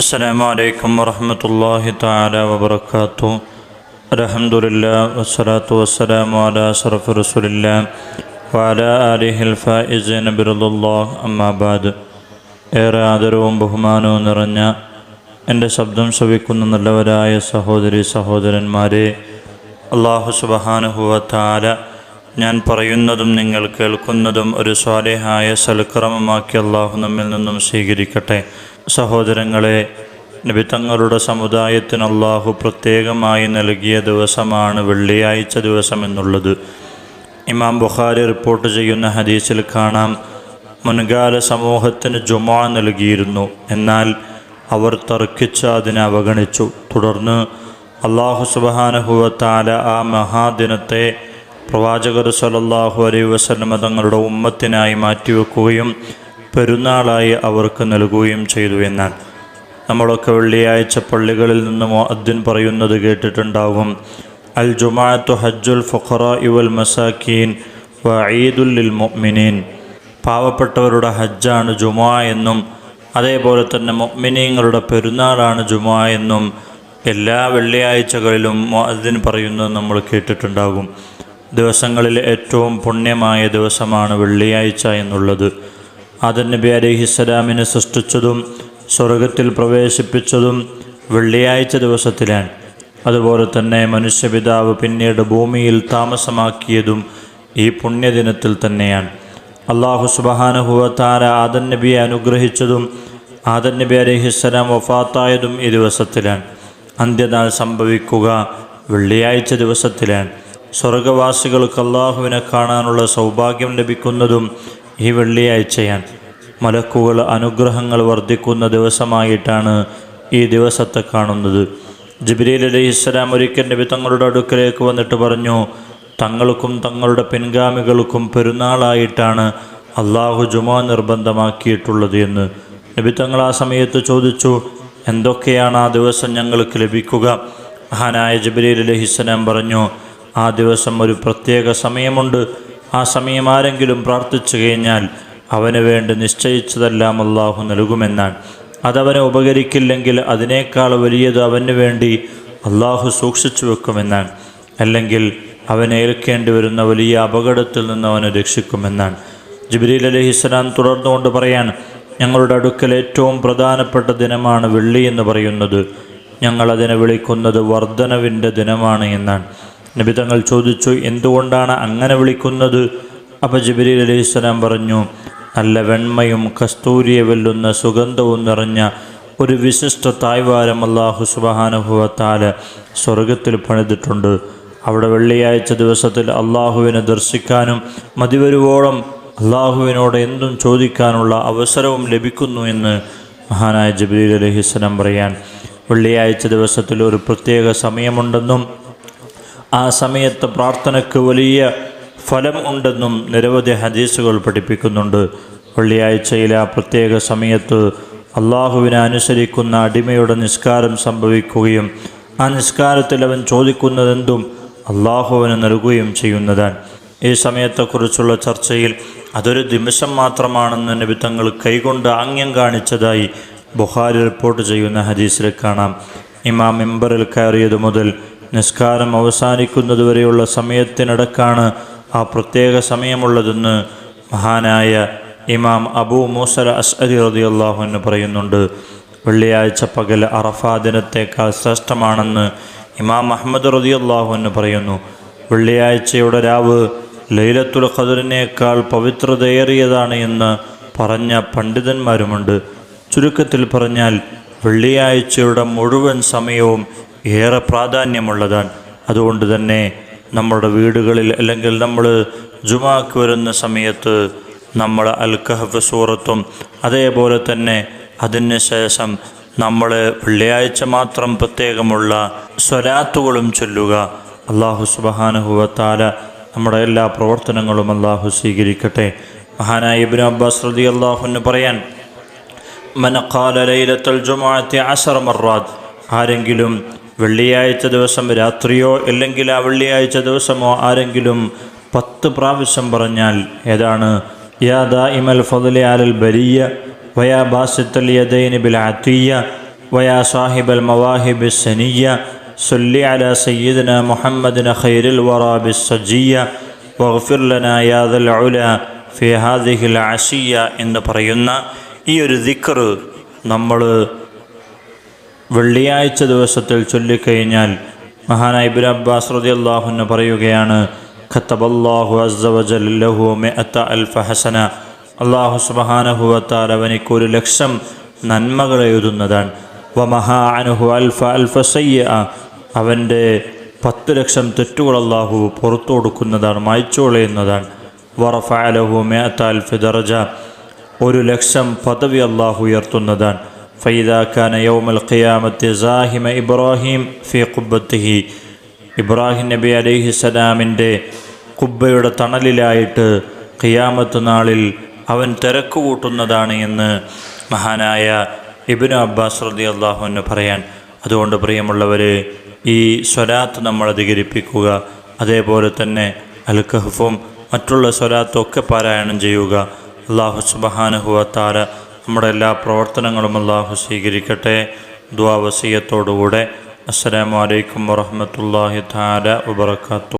السلام عليكم ورحمة الله تعالى وبركاته الحمد لله والصلاة والسلام على أشرف رسول الله وعلى آله الفائزين برضا الله أما بعد ഏറെ ആദരവും ബഹുമാനവും നിറഞ്ഞ എൻ്റെ ശബ്ദം ശ്രവിക്കുന്ന നല്ലവരായ സഹോദരി സഹോദരന്മാരെ അള്ളാഹു സുബഹാനുഹുവത്താല ഞാൻ പറയുന്നതും നിങ്ങൾ കേൾക്കുന്നതും ഒരു സ്വാലേഹായ സൽക്രമമാക്കി അള്ളാഹു നമ്മിൽ നിന്നും സ്വീകരിക്കട്ടെ സഹോദരങ്ങളെ നബി തങ്ങളുടെ സമുദായത്തിന് അള്ളാഹു പ്രത്യേകമായി നൽകിയ ദിവസമാണ് വെള്ളിയാഴ്ച ദിവസം എന്നുള്ളത്. ഇമാം ബുഖാരി റിപ്പോർട്ട് ചെയ്യുന്ന ഹദീസിൽ കാണാം മുൻകാല സമൂഹത്തിന് ജുമാ നൽകിയിരുന്നു. എന്നാൽ അവർ തർക്കിച്ച് അതിനെ അവഗണിച്ചു. തുടർന്ന് അള്ളാഹു സുബഹാനഹുവത്താല ആ മഹാദിനത്തെ പ്രവാചകർ സലല്ലാഹു അലൈ വസല്ലമ തങ്ങളുടെ ഉമ്മത്തിനായി മാറ്റിവെക്കുകയും പെരുന്നാളായി അവർക്ക് നൽകുകയും ചെയ്തു എന്നാൽ നമ്മളൊക്കെ വെള്ളിയാഴ്ച പള്ളികളിൽ നിന്നും അദ്ദേഹം പറയുന്നത് കേട്ടിട്ടുണ്ടാവും. അൽ ജുമാഅത്തു ഹജ്ജുൽ ഫുഖറ ഇവൽ മസാക്കീൻ വ ഈദുല്ലിൽ മുഅ്മിനീൻ. പാവപ്പെട്ടവരുടെ ഹജ്ജാണ് ജുമാ എന്നും അതേപോലെ തന്നെ മുഅ്മിനീങ്ങളുടെ പെരുന്നാളാണ് ജുമാ എന്നും എല്ലാ വെള്ളിയാഴ്ചകളിലും മുഅദ്ദിൻ പറയുന്നത് നമ്മൾ കേട്ടിട്ടുണ്ടാകും. ദിവസങ്ങളിൽ ഏറ്റവും പുണ്യമായ ദിവസമാണ് വെള്ളിയാഴ്ച എന്നുള്ളത്. ആദൻ നബി അലിഹിസ്സലാമിനെ സൃഷ്ടിച്ചതും സ്വർഗത്തിൽ പ്രവേശിപ്പിച്ചതും വെള്ളിയാഴ്ച ദിവസത്തിലാണ്. അതുപോലെ തന്നെ മനുഷ്യപിതാവ് പിന്നീട് ഭൂമിയിൽ താമസമാക്കിയതും ഈ പുണ്യദിനത്തിൽ തന്നെയാണ്. അള്ളാഹു സുബഹാനുഹുവത്താര ആദൻ നബിയെ അനുഗ്രഹിച്ചതും ആദൻ നബി അലിഹിസ്സലാം വഫാത്തായതും ഈ ദിവസത്തിലാണ്. അന്ത്യനാൾ സംഭവിക്കുക വെള്ളിയാഴ്ച ദിവസത്തിലാണ്. സ്വർഗവാസികൾക്ക് അള്ളാഹുവിനെ കാണാനുള്ള സൗഭാഗ്യം ലഭിക്കുന്നതും ഈ വെള്ളിയാഴ്ചയാണ്. മലക്കുകൾ അനുഗ്രഹങ്ങൾ വർദ്ധിക്കുന്ന ദിവസമായിട്ടാണ് ഈ ദിവസത്തെ കാണുന്നത്. ജിബ്രീൽ അലി ഇസ്ലാം ഒരിക്കൽ നബി തങ്ങളുടെ അടുക്കലേക്ക് വന്നിട്ട് പറഞ്ഞു തങ്ങൾക്കും തങ്ങളുടെ പിൻഗാമികൾക്കും പെരുന്നാളായിട്ടാണ് അള്ളാഹു ജുമാ നിർബന്ധമാക്കിയിട്ടുള്ളത് എന്ന്. നബി തങ്ങൾ ആ സമയത്ത് ചോദിച്ചു എന്തൊക്കെയാണ് ആ ദിവസം ഞങ്ങൾക്ക് ലഭിക്കുക? മഹാനായ ജബരീൽ അലഹിസ്സലാം പറഞ്ഞു ആ ദിവസം ഒരു പ്രത്യേക സമയമുണ്ട്. ആ സമയം ആരെങ്കിലും പ്രാർത്ഥിച്ചു കഴിഞ്ഞാൽ അവന് വേണ്ടി നിശ്ചയിച്ചതെല്ലാം അള്ളാഹു നൽകുമെന്നാണ്. അതവനെ ഉപകരിക്കില്ലെങ്കിൽ അതിനേക്കാൾ വലിയത് അവന് വേണ്ടി അള്ളാഹു സൂക്ഷിച്ചു വെക്കുമെന്നാണ്. അല്ലെങ്കിൽ അവനെ ഏൽക്കേണ്ടി വരുന്ന വലിയ അപകടത്തിൽ നിന്ന് അവനെ രക്ഷിക്കുമെന്നാണ്. ജിബ്രീൽ അലഹിസ്സലാം തുടർന്നുകൊണ്ട് പറയാൻ ഞങ്ങളുടെ അടുക്കൽ ഏറ്റവും പ്രധാനപ്പെട്ട ദിനമാണ് വെള്ളി എന്ന് പറയുന്നത്. ഞങ്ങളതിനെ വിളിക്കുന്നത് വർധനവിന്റെ ദിനമാണ് എന്നാണ്. നബി തങ്ങൾ ചോദിച്ചു എന്തുകൊണ്ടാണ് അങ്ങനെ വിളിക്കുന്നത്? അപ്പോൾ ജബിലി അലൈഹിസ്സലാം പറഞ്ഞു നല്ല വെണ്മയും കസ്തൂരിയ വെല്ലുന്ന സുഗന്ധവും നിറഞ്ഞ ഒരു വിശിഷ്ട തായ്വാരം അള്ളാഹു സുബഹാനുഭവത്താൽ സ്വർഗത്തിൽ പണിതിട്ടുണ്ട്. അവിടെ വെള്ളിയാഴ്ച ദിവസത്തിൽ അള്ളാഹുവിനെ ദർശിക്കാനും മതിവരുവോളം അള്ളാഹുവിനോട് എന്തും ചോദിക്കാനുള്ള അവസരവും ലഭിക്കുന്നു എന്ന് മഹാനായ ജബീൽ അലഹിസ്സലാം പറയാൻ വെള്ളിയാഴ്ച ദിവസത്തിൽ ഒരു പ്രത്യേക സമയമുണ്ടെന്നും ആ സമയത്ത് പ്രാർത്ഥനയ്ക്ക് വലിയ ഫലം ഉണ്ടെന്നും നിരവധി ഹദീസുകൾ പഠിപ്പിക്കുന്നുണ്ട്. വെള്ളിയാഴ്ചയിലെ ആ പ്രത്യേക സമയത്ത് അള്ളാഹുവിനെ അനുസരിക്കുന്ന അടിമയുടെ നിസ്കാരം സംഭവിക്കുകയും ആ നിസ്കാരത്തിൽ അവൻ ചോദിക്കുന്നതെന്തും അള്ളാഹുവിന് നൽകുകയും ചെയ്യുന്നതാണ്. ഈ സമയത്തെക്കുറിച്ചുള്ള ചർച്ചയിൽ അതൊരു നിമിഷം മാത്രമാണെന്ന് നബി തങ്ങൾ കൈകൊണ്ട് ആംഗ്യം കാണിച്ചതായി ബുഹാരി റിപ്പോർട്ട് ചെയ്യുന്ന ഹദീസിൽ കാണാം. ഇമാം മെമ്പറിൽ കയറിയത് മുതൽ നിസ്കാരം അവസാനിക്കുന്നതുവരെയുള്ള സമയത്തിനടക്കാണ് ആ പ്രത്യേക സമയമുള്ളതെന്ന് മഹാനായ ഇമാം അബൂ മൂസൽ അസ്അലി റതി അള്ളാഹുവിന് പറയുന്നുണ്ട്. വെള്ളിയാഴ്ച പകൽ അറഫാ ദിനത്തേക്കാൾ ശ്രേഷ്ഠമാണെന്ന് ഇമാം അഹമ്മദ് റതി അള്ളാഹുവിന് പറയുന്നു. വെള്ളിയാഴ്ചയുടെ രാവ് ലൈലത്തുൽ ഖദറിനേക്കാൾ പവിത്രതയേറിയതാണ് എന്ന് പറഞ്ഞ പണ്ഡിതന്മാരുമുണ്ട്. ചുരുക്കത്തിൽ പറഞ്ഞാൽ വെള്ളിയാഴ്ചയുടെ മുഴുവൻ സമയവും ഏറെ പ്രാധാന്യമുള്ളതാണ്. അതുകൊണ്ട് തന്നെ നമ്മുടെ വീടുകളിൽ അല്ലെങ്കിൽ നമ്മൾ ജുമാക്ക് വരുന്ന സമയത്ത് നമ്മൾ അൽ കഹഫ് സൂറത്തും അതേപോലെ തന്നെ അതിന് ശേഷം നമ്മൾ വെള്ളിയാഴ്ച മാത്രം പ്രത്യേകമുള്ള സ്വരാത്തുകളും ചൊല്ലുക. അള്ളാഹു സുബഹാനുഹുവത്താല നമ്മുടെ എല്ലാ പ്രവർത്തനങ്ങളും അള്ളാഹു സ്വീകരിക്കട്ടെ. മഹാനായ ഇബിൻ അബ്ബാസ് റതി അള്ളാഹുന്ന് പറയാൻ മനക്കാല ലൈലത്തുൽ ജുമാഅത്തെ അസർ മറാദ് ആരെങ്കിലും വെള്ളിയാഴ്ച ദിവസം രാത്രിയോ അല്ലെങ്കിൽ ആ വെള്ളിയാഴ്ച ദിവസമോ ആരെങ്കിലും പത്ത് പ്രാവശ്യം പറഞ്ഞാൽ ഏതാണ്? യാദാ ഇമൽ ഫതലി അലൽ ബരിയ വയാ ബാസിത്തൽ യദൈനി ബിൽ അതീയ വയാ സാഹിബൽ മവാഹിബ് സനിയ സൊല്ലി അല സയ്യിദ്ന മുഹമ്മദിന ഖൈരുൽ വറാബി സജിയ വഗ്ഫിർ ലനാ ഔല ഉല ഫി ഹാദിഹിൽ അഷിയ എന്ന് പറയുന്ന ഈ ഒരു ദിക്ർ നമ്മൾ വെള്ളിയാഴ്ച ദിവസത്തിൽ ചൊല്ലിക്കഴിഞ്ഞാൽ മഹാനായ ഇബുൽ അബ്ബാസ് റതി റളിയല്ലാഹു പറയുകയാണ് ഖത്തബല്ലാഹു അസ്സവജല്ലഹു അൽഫ ഹസന. അള്ളാഹു സുബ്ഹാനഹു വതആല അവനിക്ക് ഒരു ലക്ഷം നന്മകൾ എഴുതുന്നതാണ്. വമഹാ അൻഹു അൽഫ അൽഫ സയ്യ അവന്റെ പത്ത് ലക്ഷം തെറ്റുകൾ അള്ളാഹു പുറത്തു കൊടുക്കുന്നതാണ് മായച്ചുകൊളയുന്നതാണ് വറഫ അലഹു മിഅത്ത അൽഫ ദർജ ഒരു ലക്ഷം പദവി അള്ളാഹു ഉയർത്തുന്നതാണ്. ഫൈദ ഖാന യൗമൽ ഖിയാമത്ത് സാഹിമ ഇബ്രാഹിം ഫി ഖുബത്തിഹി ഇബ്രാഹിം നബി അലൈഹി സ്വലാമിന്റെ കുബ്ബയുടെ തണലിലായിട്ട് ഖിയാമത്ത് നാളിൽ അവൻ തിരക്ക് കൂട്ടുന്നതാണ് എന്ന് മഹാനായ ഇബിന് അബ്ബാസ് റതി അള്ളാഹുവിന് പറയാൻ. അതുകൊണ്ട് പ്രിയമുള്ളവർ ഈ സ്വലാത്ത് നമ്മൾ അധികരിപ്പിക്കുക അതേപോലെ തന്നെ അൽ കഹ്ഫും മറ്റുള്ള സ്വലാത്തും പാരായണം ചെയ്യുക. അള്ളാഹു സുബഹാനുഹുവത്താര നമ്മുടെ എല്ലാ പ്രവർത്തനങ്ങളും അള്ളാഹു സ്വീകരിക്കട്ടെ. ദ്വാവസീയത്തോടുകൂടെ അസ്സലാമു അലൈക്കും വറഹമത്തല്ലാഹി താല വബർക്കാത്തു